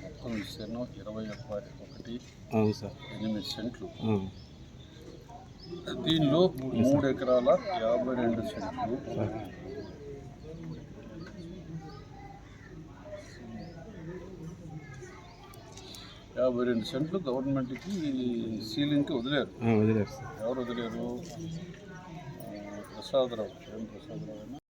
మొత్తం ఇస్తాను ఇరవై ఒకటి అవును సార్. ఎనిమిది సెంట్లు. దీనిలో మూడు ఎకరాల యాభై రెండు సెంట్లు. యాభై రెండు సెంట్లు గవర్నమెంట్కి సీలింగ్కి వదిలేరు. వదిలేరు ఎవరు వదిలేరు? ప్రసాదరావు ఏం ప్రసాదరావు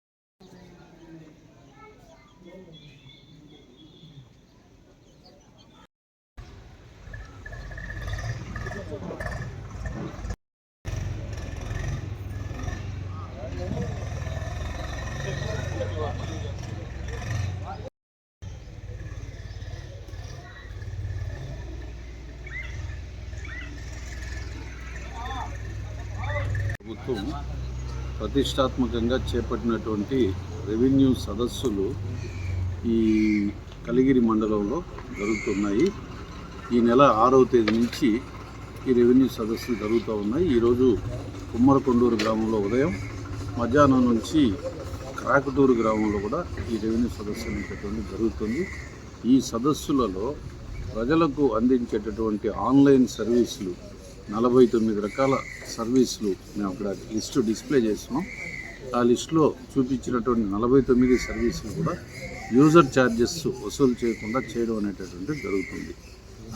ప్రభుత్వం ప్రతిష్టాత్మకంగా చేపట్టినటువంటి రెవెన్యూ సదస్సులు ఈ కలిగిరి మండలంలో జరుగుతున్నాయి. ఈ నెల ఆరవ తేదీ నుంచి ఈ రెవెన్యూ సదస్సులు జరుగుతూ ఉన్నాయి. ఈరోజు కుమ్మరకొండూరు గ్రామంలో ఉదయం మధ్యాహ్నం నుంచి క్రాకటూరు గ్రామంలో కూడా ఈ రెవెన్యూ సదస్సు అనేటటువంటి జరుగుతుంది. ఈ సదస్సులలో ప్రజలకు అందించేటటువంటి ఆన్లైన్ సర్వీసులు నలభై తొమ్మిది రకాల సర్వీసులు మేము అక్కడ లిస్టు డిస్ప్లే చేస్తున్నాం. ఆ లిస్టులో చూపించినటువంటి నలభై తొమ్మిది సర్వీసులు కూడా యూజర్ ఛార్జెస్ వసూలు చేయకుండా చేయడం అనేటటువంటిది జరుగుతుంది.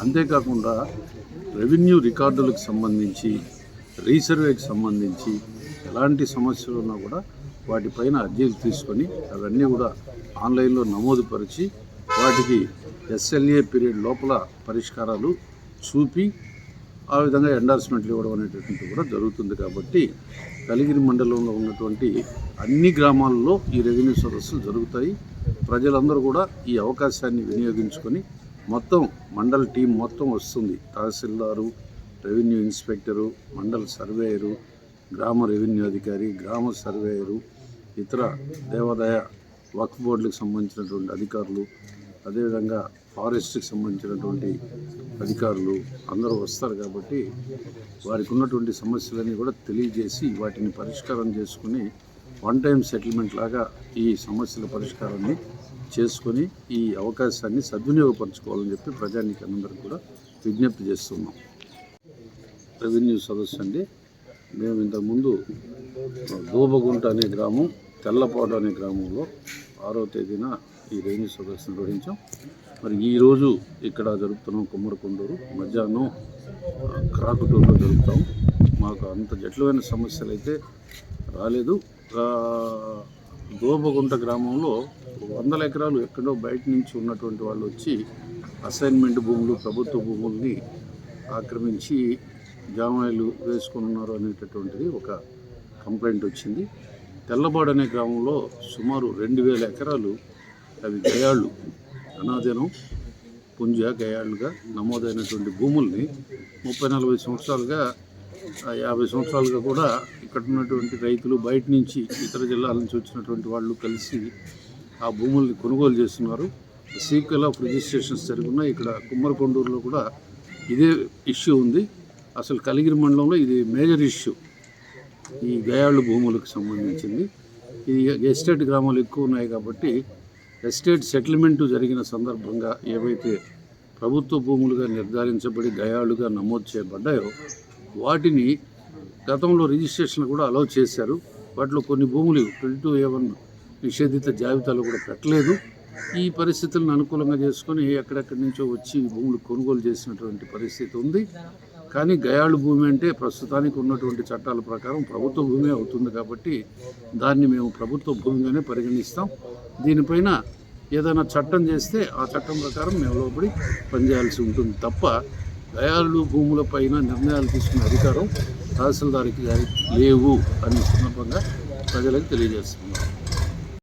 అంతేకాకుండా రెవెన్యూ రికార్డులకు సంబంధించి రీసర్వేకి సంబంధించి ఎలాంటి సమస్యలు ఉన్నా కూడా వాటిపైన అర్జీలు తీసుకొని అవన్నీ కూడా ఆన్లైన్లో నమోదుపరిచి వాటికి ఎస్ఎల్ఏ పీరియడ్ లోపల పరిష్కారాలు చూపి ఆ విధంగా ఎండార్స్మెంట్లు ఇవ్వడం అనేటటువంటి కూడా జరుగుతుంది కాబట్టి కలిగిరి మండలంలో ఉన్నటువంటి అన్ని గ్రామాల్లో ఈ రెవెన్యూ సదస్సులు జరుగుతాయి. ప్రజలందరూ కూడా ఈ అవకాశాన్ని వినియోగించుకొని మొత్తం మండల్ టీం మొత్తం వస్తుంది. Tahsildar revenue inspector mandal surveyor గ్రామ రెవెన్యూ అధికారి గ్రామ సర్వేయరు ఇతర దేవాదాయ వక్ఫ్ బోర్డులకు సంబంధించినటువంటి అధికారులు అదేవిధంగా ఫారెస్ట్కి సంబంధించినటువంటి అధికారులు అందరూ వస్తారు కాబట్టి వారికి ఉన్నటువంటి సమస్యలన్నీ కూడా తెలియజేసి వాటిని పరిష్కారం చేసుకుని వన్ టైం సెటిల్మెంట్ లాగా ఈ సమస్యల పరిష్కారాన్ని చేసుకొని ఈ అవకాశాన్ని సద్వినియోగపరచుకోవాలని చెప్పి ప్రజానికి ప్రజానీకందరికీ కూడా విజ్ఞప్తి చేస్తున్నాం. రెవెన్యూ సదస్సు అండి. మేము ఇంతకుముందు దూబగుంట అనే గ్రామం తెల్లపాడు అనే గ్రామంలో ఆరో తేదీన ఈ రెవెన్యూ సదస్సు నిర్వహించాం. మరి ఈరోజు ఇక్కడ జరుపుతున్నాం కుమ్మరికొండూరు. మధ్యాహ్నం క్రాకుటూరులో జరుపుతాం. మాకు అంత జటిలమైన సమస్యలు అయితే రాలేదు దోబగుంట గ్రామంలో వందల ఎకరాలు ఎక్కడో బయట నుంచి ఉన్నటువంటి వాళ్ళు వచ్చి అసైన్మెంట్ భూములు ప్రభుత్వ భూముల్ని ఆక్రమించి జామాయిలు వేసుకొని ఉన్నారు అనేటటువంటిది ఒక కంప్లైంట్ వచ్చింది. తెల్లబాడు అనే గ్రామంలో సుమారు రెండు వేల ఎకరాలు అవి గయాళ్ళు అనాదినం పుంజ గయాళ్ళుగా నమోదైనటువంటి భూముల్ని ముప్పై నలభై సంవత్సరాలుగా యాభై సంవత్సరాలుగా కూడా ఇక్కడ ఉన్నటువంటి రైతులు బయట నుంచి ఇతర జిల్లాల నుంచి వచ్చినటువంటి వాళ్ళు కలిసి ఆ భూముల్ని కొనుగోలు చేస్తున్నారు. సీక్వెల్ ఆఫ్ రిజిస్ట్రేషన్స్ జరుగుతున్నాయి ఇక్కడ కుమ్మరకొండూరులో కూడా ఇదే ఇష్యూ ఉంది. అసలు కలిగిరి మండలంలో ఇది మేజర్ ఇష్యూ. ఈ గయాళ్ళు భూములకు సంబంధించింది. ఈ ఎస్టేట్ గ్రామాలు ఎక్కువ ఉన్నాయి కాబట్టి ఎస్టేట్ సెటిల్మెంట్ జరిగిన సందర్భంగా ఏవైతే ప్రభుత్వ భూములుగా నిర్ధారించబడి గయాళ్ళుగా నమోదు చేయబడ్డాయో వాటిని గతంలో రిజిస్ట్రేషన్ కూడా అలౌ చేశారు. వాటిలో కొన్ని భూములు ట్వంటీ టూ ఏవన్ నిషేధిత జాబితాలో కూడా పెట్టలేదు. ఈ పరిస్థితులను అనుకూలంగా చేసుకొని ఎక్కడెక్కడి నుంచో వచ్చి భూములు కొనుగోలు చేసినటువంటి పరిస్థితి ఉంది. కానీ గయాళు భూమి అంటే ప్రస్తుతానికి ఉన్నటువంటి చట్టాల ప్రకారం ప్రభుత్వ భూమి అవుతుంది కాబట్టి దాన్ని మేము ప్రభుత్వ భూమిగానే పరిగణిస్తాం. దీనిపైన ఏదైనా చట్టం చేస్తే ఆ చట్టం ప్రకారం మేము లోపడి పనిచేయాల్సి ఉంటుంది తప్ప గయాళ్ళు భూములపైన నిర్ణయాలు తీసుకునే అధికారం తహసీల్దార్కి లేవు అనే సందర్భంగా ప్రజలకు తెలియజేస్తున్నాం.